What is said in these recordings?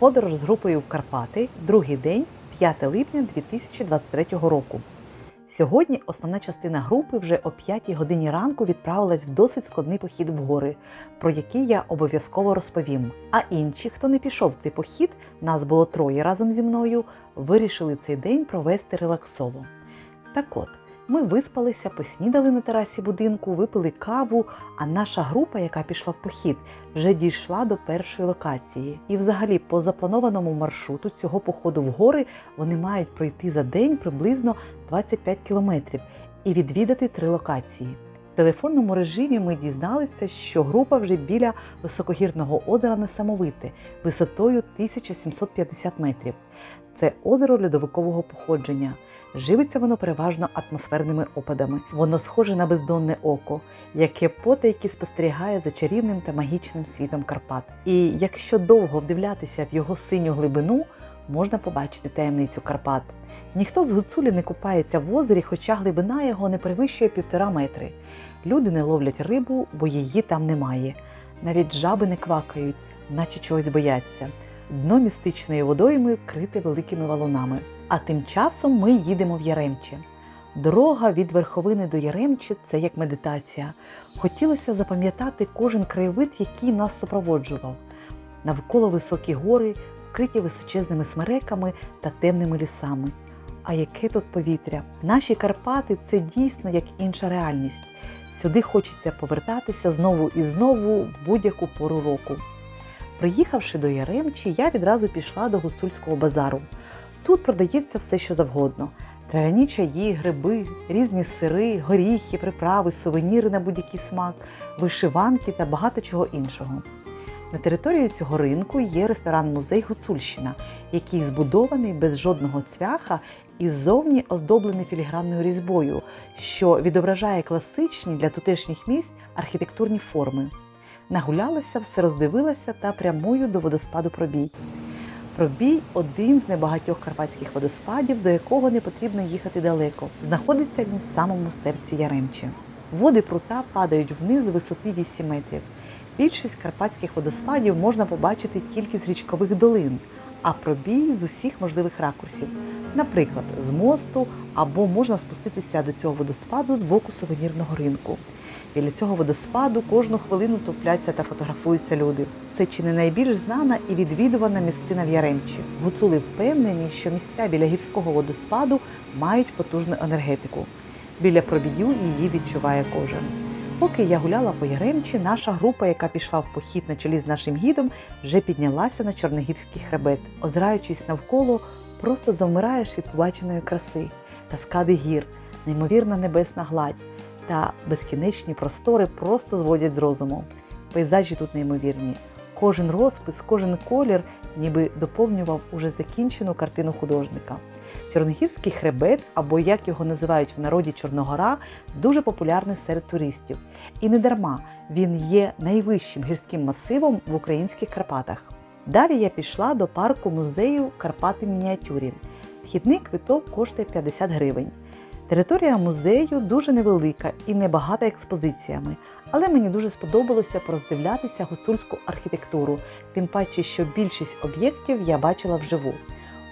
Подорож з групою в Карпати, другий день, 5 липня 2023 року. Сьогодні основна частина групи вже о 5 годині ранку відправилась в досить складний похід в гори, про який я обов'язково розповім. А інші, хто не пішов в цей похід, нас було троє разом зі мною, вирішили цей день провести релаксово. Так от, ми виспалися, поснідали на терасі будинку, випили каву, а наша група, яка пішла в похід, вже дійшла до першої локації. І взагалі, по запланованому маршруту цього походу в гори вони мають пройти за день приблизно 25 кілометрів і відвідати три локації. В телефонному режимі ми дізналися, що група вже біля високогірного озера Несамовите висотою 1750 метрів. Це озеро льодовикового походження. Живиться воно переважно атмосферними опадами. Воно схоже на бездонне око, яке потайки спостерігає за чарівним та магічним світом Карпат. І якщо довго вдивлятися в його синю глибину, можна побачити таємницю Карпат. Ніхто з гуцулі не купається в озері, хоча глибина його не перевищує півтора метри. Люди не ловлять рибу, бо її там немає. Навіть жаби не квакають, наче чогось бояться. Дно містичної водойми вкрите великими валунами. А тим часом ми їдемо в Яремче. Дорога від верховини до Яремчі це як медитація. Хотілося запам'ятати кожен краєвид, який нас супроводжував. Навколо високі гори, вкриті височезними смереками та темними лісами. А яке тут повітря? Наші Карпати це дійсно як інша реальність. Сюди хочеться повертатися знову і знову в будь-яку пору року. Приїхавши до Яремчі, я відразу пішла до гуцульського базару. Тут продається все, що завгодно: трав'яні чаї, гриби, різні сири, горіхи, приправи, сувеніри на будь-який смак, вишиванки та багато чого іншого. На території цього ринку є ресторан-музей Гуцульщина, який збудований без жодного цвяха і ззовні оздоблений філігранною різьбою, що відображає класичні для тутешніх місць архітектурні форми. Нагулялася, все роздивилася та прямую до водоспаду Пробій. Пробій один з небагатьох карпатських водоспадів, до якого не потрібно їхати далеко. Знаходиться він в самому серці Яремчі. Води прута падають вниз з висоти 8 метрів. Більшість карпатських водоспадів можна побачити тільки з річкових долин, а пробій з усіх можливих ракурсів, наприклад, з мосту або можна спуститися до цього водоспаду з боку сувенірного ринку. Біля цього водоспаду кожну хвилину товпляться та фотографуються люди. Це чи не найбільш знана і відвідувана місцина в Яремчі. Гуцули впевнені, що місця біля гірського водоспаду мають потужну енергетику. Біля пробію її відчуває кожен. Поки я гуляла по Яремчі, наша група, яка пішла в похід на чолі з нашим гідом, вже піднялася на Чорногірський хребет. Озираючись навколо, просто завмираєш від побаченої краси, каскади гір, неймовірна небесна гладь та безкінечні простори просто зводять з розуму. Пейзажі тут неймовірні. Кожен розпис, кожен колір ніби доповнював уже закінчену картину художника. Чорногірський хребет, або як його називають в народі Чорногора, дуже популярний серед туристів. І не дарма він є найвищим гірським масивом в українських Карпатах. Далі я пішла до парку музею Карпати мініатюрі. Вхідний квиток коштує 50 гривень. Територія музею дуже невелика і небагата експозиціями, але мені дуже сподобалося пороздивлятися гуцульську архітектуру, тим паче, що більшість об'єктів я бачила вживу.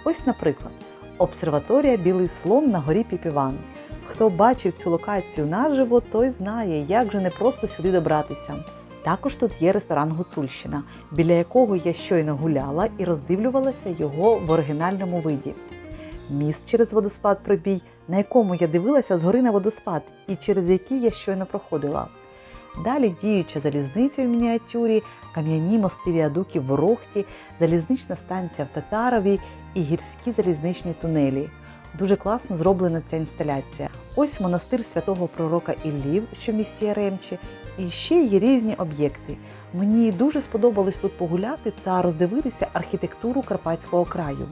Ось, наприклад, обсерваторія Білий слон на горі Піпіван. Хто бачив цю локацію наживо, той знає, як же не просто сюди добратися. Також тут є ресторан Гуцульщина, біля якого я щойно гуляла і роздивлювалася його в оригінальному виді. Міст через водоспад пробій, на якому я дивилася згори на водоспад і через який я щойно проходила. Далі діюча залізниця в мініатюрі, кам'яні мости віадуків в Ворохті, залізнична станція в Татарові і гірські залізничні тунелі. Дуже класно зроблена ця інсталяція. Ось монастир святого пророка Іллів, що в місті Яремчі, і ще є різні об'єкти. Мені дуже сподобалось тут погуляти та роздивитися архітектуру Карпатського краю.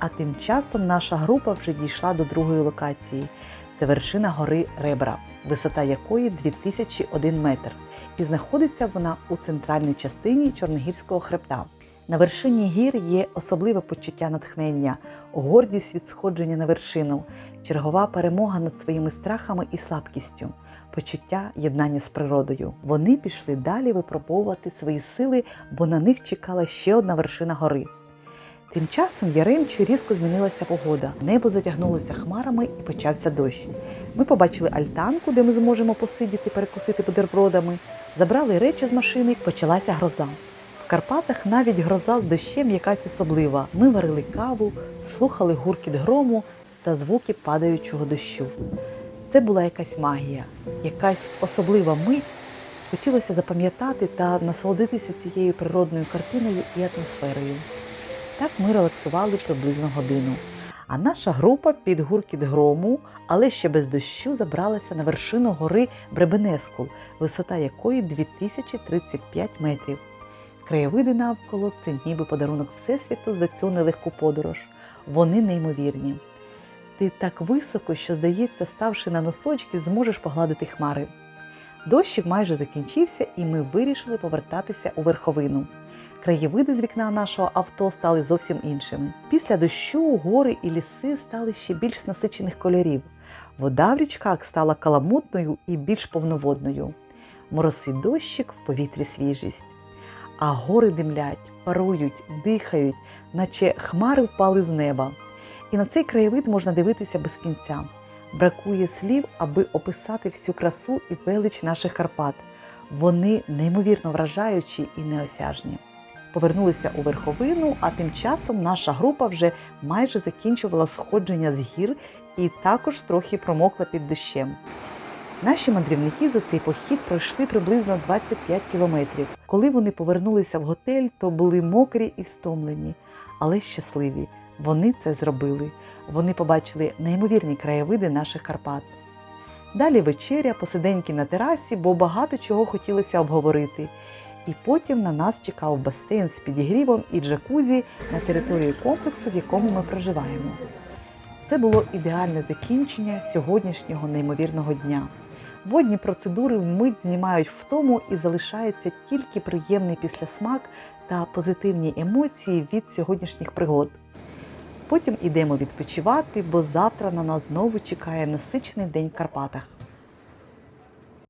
А тим часом наша група вже дійшла до другої локації. Це вершина гори Ребра, висота якої 2001 метр. І знаходиться вона у центральній частині Чорногірського хребта. На вершині гір є особливе почуття натхнення, гордість від сходження на вершину, чергова перемога над своїми страхами і слабкістю, почуття єднання з природою. Вони пішли далі випробовувати свої сили, бо на них чекала ще одна вершина гори. Тим часом в Яремчі різко змінилася погода. Небо затягнулося хмарами і почався дощ. Ми побачили альтанку, де ми зможемо посидіти, перекусити бутербродами, забрали речі з машини, почалася гроза. В Карпатах навіть гроза з дощем якась особлива. Ми варили каву, слухали гуркіт грому та звуки падаючого дощу. Це була якась магія, якась особлива мить. Хотілося запам'ятати та насолодитися цією природною картиною і атмосферою. Так ми релаксували приблизно годину. А наша група під гуркіт грому, але ще без дощу, забралася на вершину гори Бребенескул, висота якої 2035 метрів. Краєвиди навколо це ніби подарунок Всесвіту за цю нелегку подорож. Вони неймовірні. Ти так високо, що, здається, ставши на носочки, зможеш погладити хмари. Дощик майже закінчився, і ми вирішили повертатися у верховину. Краєвиди з вікна нашого авто стали зовсім іншими. Після дощу гори і ліси стали ще більш насичених кольорів. Вода в річках стала каламутною і більш повноводною. Моросий дощик в повітрі свіжість. А гори димлять, парують, дихають, наче хмари впали з неба. І на цей краєвид можна дивитися без кінця. Бракує слів, аби описати всю красу і велич наших Карпат. Вони неймовірно вражаючі і неосяжні. Повернулися у верховину, а тим часом наша група вже майже закінчувала сходження з гір і також трохи промокла під дощем. Наші мандрівники за цей похід пройшли приблизно 25 кілометрів. Коли вони повернулися в готель, то були мокрі і стомлені, але щасливі. Вони це зробили. Вони побачили неймовірні краєвиди наших Карпат. Далі вечеря, посиденьки на терасі, бо багато чого хотілося обговорити. І потім на нас чекав басейн з підігрівом і джакузі на території комплексу, в якому ми проживаємо. Це було ідеальне закінчення сьогоднішнього неймовірного дня. Водні процедури вмить знімають втому і залишається тільки приємний післясмак та позитивні емоції від сьогоднішніх пригод. Потім ідемо відпочивати, бо завтра на нас знову чекає насичений день в Карпатах.